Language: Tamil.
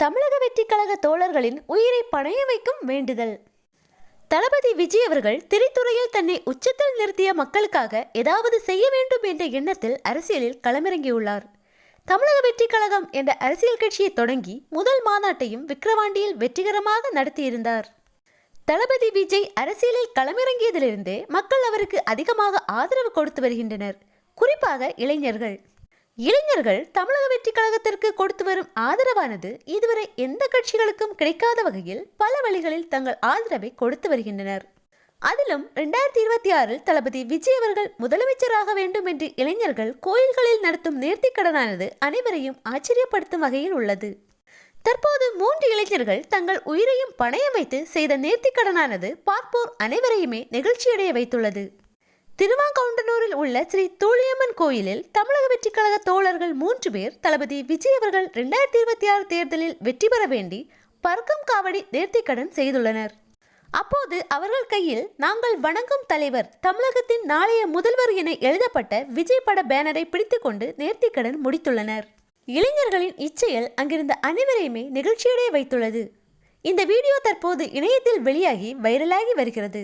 தமிழக வெற்றி கழக தோழர்களின் உயிரை பணைய வைக்கும் வேண்டுதல். தளபதி விஜய் அவர்கள் திரைத்துறையில் தன்னை உச்சத்தில் நிறுத்திய மக்களுக்காக ஏதாவது செய்ய வேண்டும் என்ற எண்ணத்தில் அரசியலில் களமிறங்கியுள்ளார். தமிழக வெற்றி கழகம் என்ற அரசியல் கட்சியை தொடங்கி முதல் மாநாட்டையும் விக்கிரவாண்டியில் வெற்றிகரமாக நடத்தியிருந்தார். தளபதி விஜய் அரசியலில் களமிறங்கியதிலிருந்தே மக்கள் அவருக்கு அதிகமாக ஆதரவு கொடுத்து வருகின்றனர். குறிப்பாக இளைஞர்கள். இளைஞர்கள் தமிழக வெற்றி கழகத்திற்கு கொடுத்து வரும் ஆதரவானது இதுவரை எந்த கட்சிகளுக்கும் கிடைக்காத வகையில் பல வழிகளில் தங்கள் ஆதரவை கொடுத்து வருகின்றனர். அதிலும் ரெண்டாயிரத்தி இருபத்தி ஆறில் தளபதி விஜய் அவர்கள் முதலமைச்சராக வேண்டும் என்று இளைஞர்கள் கோயில்களில் நடத்தும் நேர்த்திக்கடனானது அனைவரையும் ஆச்சரியப்படுத்தும் வகையில் உள்ளது. தற்போது மூன்று இளைஞர்கள் தங்கள் உயிரையும் பணையம் வைத்து செய்த நேர்த்திக்கடனானது பார்ப்போர் அனைவரையுமே நெகிழ்ச்சியடைய வைத்துள்ளது. உள்ள ஸ்ரீ தோழியம்மன் கோயிலில் தமிழக வெற்றி கழக தோழர்கள் மூன்று பேர் தளபதி விஜய் அவர்கள் இரண்டாயிரத்தி இருபத்தி ஆறு தேர்தலில் வெற்றி பெற வேண்டி பறக்கும் காவடி நேர்த்திக்கடன் செய்துள்ளனர். அப்போது அவர்கள் கையில் நாங்கள் வணங்கும் தலைவர் தமிழகத்தின் நாளைய முதல்வர் என எழுதப்பட்ட விஜய் பட பேனரை பிடித்துக்கொண்டு நேர்த்திக்கடன் முடித்துள்ளனர். இளைஞர்களின் இச்செயல் அங்கிருந்த அனைவரையுமே நிகழ்ச்சியடைய வைத்துள்ளது. இந்த வீடியோ தற்போது இணையத்தில் வெளியாகி வைரலாகி வருகிறது.